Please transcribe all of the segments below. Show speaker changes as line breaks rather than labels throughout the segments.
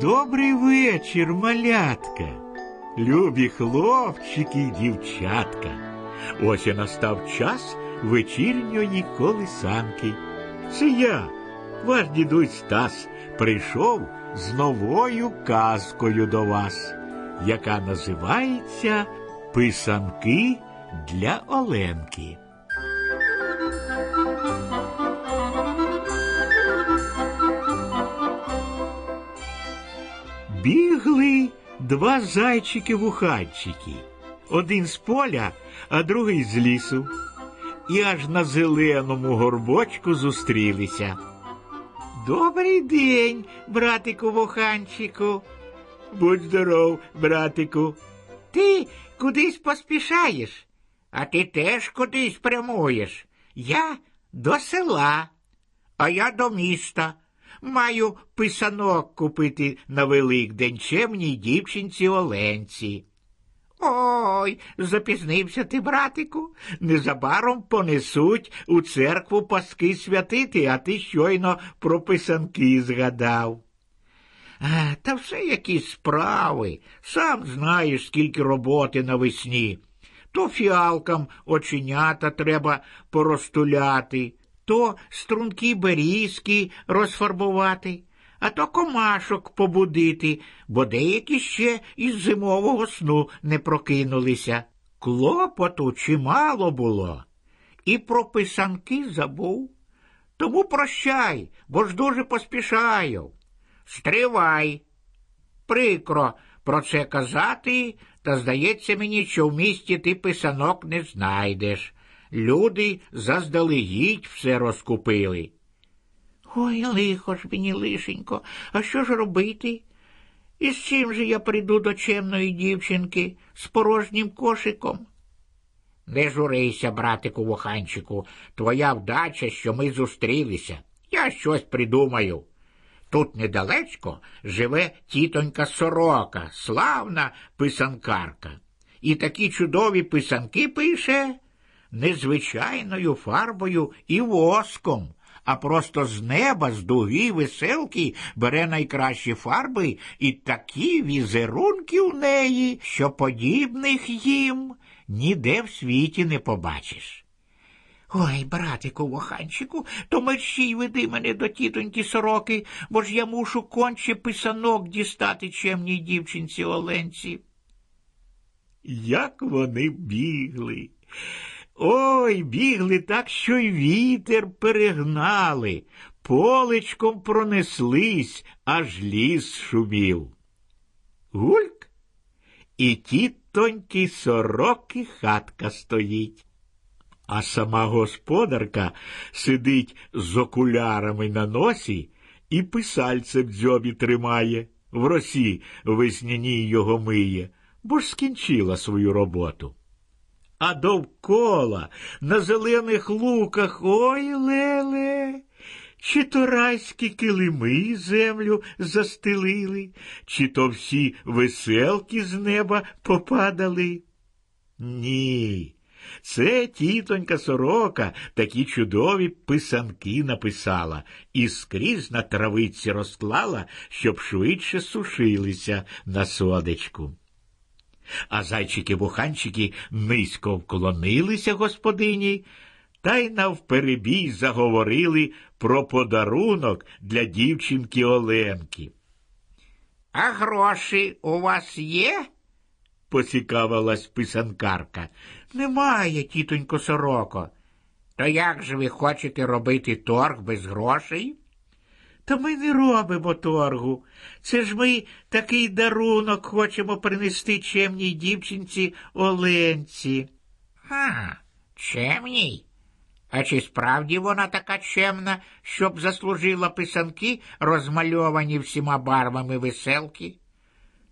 Добрий вечір, малятка, любі хлопчики й дівчатка. Ось і настав час вечірньої колисанки. Це я, ваш дідусь Стас, прийшов з новою казкою до вас, яка називається Писанки для Оленки. Бігли два зайчики-вуханчики. Один з поля, а другий з лісу. І аж на зеленому горбочку зустрілися. Добрий день, братику вуханчику. Будь здоров, братику. Ти кудись поспішаєш, а ти теж кудись прямуєш. Я до села, а я до міста. Маю писанок купити на Великдень чемній дівчинці Оленці. Ой, запізнився ти, братику. Незабаром понесуть у церкву паски святити, а ти щойно про писанки згадав. Та все якісь справи. Сам знаєш, скільки роботи навесні. То фіалкам оченята треба поростуляти, то струнки берізки розфарбувати, а то комашок побудити, бо деякі ще із зимового сну не прокинулися. Клопоту чимало було, і про писанки забув. Тому прощай, бо ж дуже поспішаю. Стривай. Прикро про це казати, та здається мені, що в місті ти писанок не знайдеш. Люди заздалегідь все розкупили. Ой, лихо ж мені, лишенько, а що ж робити? І з чим же я прийду до чемної дівчинки з порожнім кошиком? Не журися, братику вуханчику, твоя вдача, що ми зустрілися. Я щось придумаю. Тут недалечко живе тітонька сорока, славна писанкарка. І такі чудові писанки пише незвичайною фарбою і воском, а просто з неба, з дуги веселки бере найкращі фарби і такі візерунки у неї, що подібних їм ніде в світі не побачиш. Ой, братику воханчику, то мерщій веди мене до тітоньки сороки, бо ж я мушу конче писанок дістати чемній дівчинці Оленці. Як вони бігли. Ой, бігли так, що й вітер перегнали, полечком пронеслись, аж ліс шумів. Гульк і тітоньки сороки хатка стоїть. А сама господарка сидить з окулярами на носі і писальце в дзьобі тримає, в росі весняній його миє, бо ж скінчила свою роботу. А довкола на зелених луках ой леле, чи то райські килими землю застелили, чи то всі веселки з неба попадали. Ні. Це тітонька сорока такі чудові писанки написала і скрізь на травиці розклала, щоб швидше сушилися на содечку. А зайчики-буханчики низько вклонилися господині та й навперебій заговорили про подарунок для дівчинки Оленки. А гроші у вас є? поцікавилась писанкарка. Немає, тітонько сороко. То як же ви хочете робити торг без грошей? Та ми не робимо торгу. Це ж ми такий дарунок хочемо принести чемній дівчинці Оленці. А, чемній? А чи справді вона така чемна, щоб заслужила писанки, розмальовані всіма барвами веселки?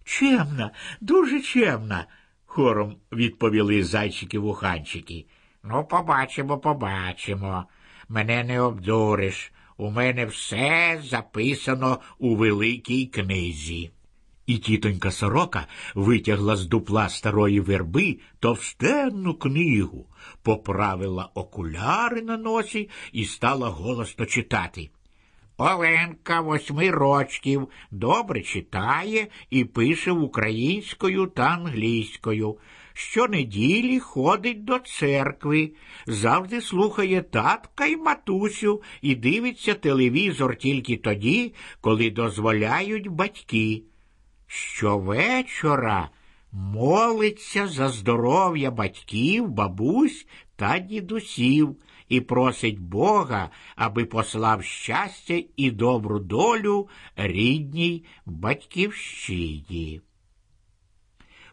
Чемна, дуже чемна, хором відповіли зайчики-вуханчики. Ну, побачимо, побачимо. Мене не обдуриш. У мене все записано у великій книзі. І тітонька сорока витягла з дупла старої верби товстенну книгу, поправила окуляри на носі і стала голосно читати. Оленка восьми рочків добре читає і пише українською та англійською. Щонеділі ходить до церкви, завжди слухає татка й матусю і дивиться телевізор тільки тоді, коли дозволяють батьки. Щовечора молиться за здоров'я батьків, бабусь та дідусів і просить Бога, аби послав щастя і добру долю рідній батьківщині.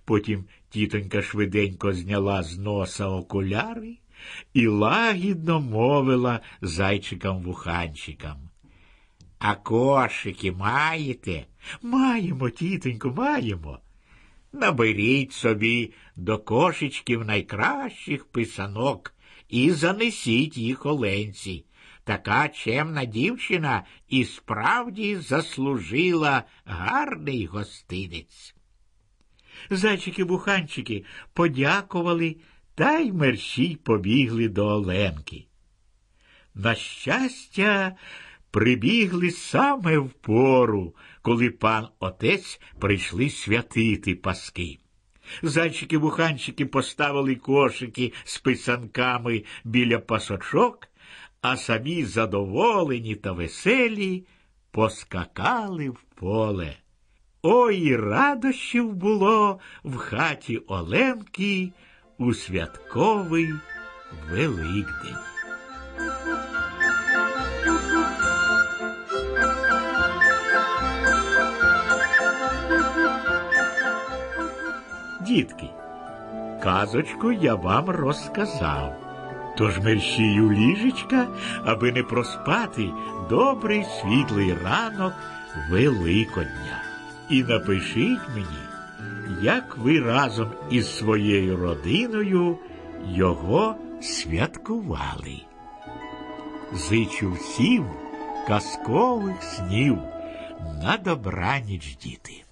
Потім тітонька швиденько зняла з носа окуляри і лагідно мовила зайчикам-вуханчикам. А кошики маєте? Маємо, тітонько, маємо. Наберіть собі до кошечків найкращих писанок і занесіть їх оленці. Така чемна дівчина і справді заслужила гарний гостинець. Зайчики-буханчики подякували та й мерщій побігли до Оленки. На щастя, прибігли саме в пору, коли пан отець прийшли святити паски. Зайчики-буханчики поставили кошики з писанками біля пасочок, а самі задоволені та веселі поскакали в поле. Ой, радощів було в хаті Оленки у святковий Великдень. Дітки, казочку я вам розказав. Тож мерщію ліжечка, аби не проспати добрий світлий ранок Великодня. І напишіть мені, як ви разом із своєю родиною його святкували. Зичу всім казкових снів на добраніч, діти.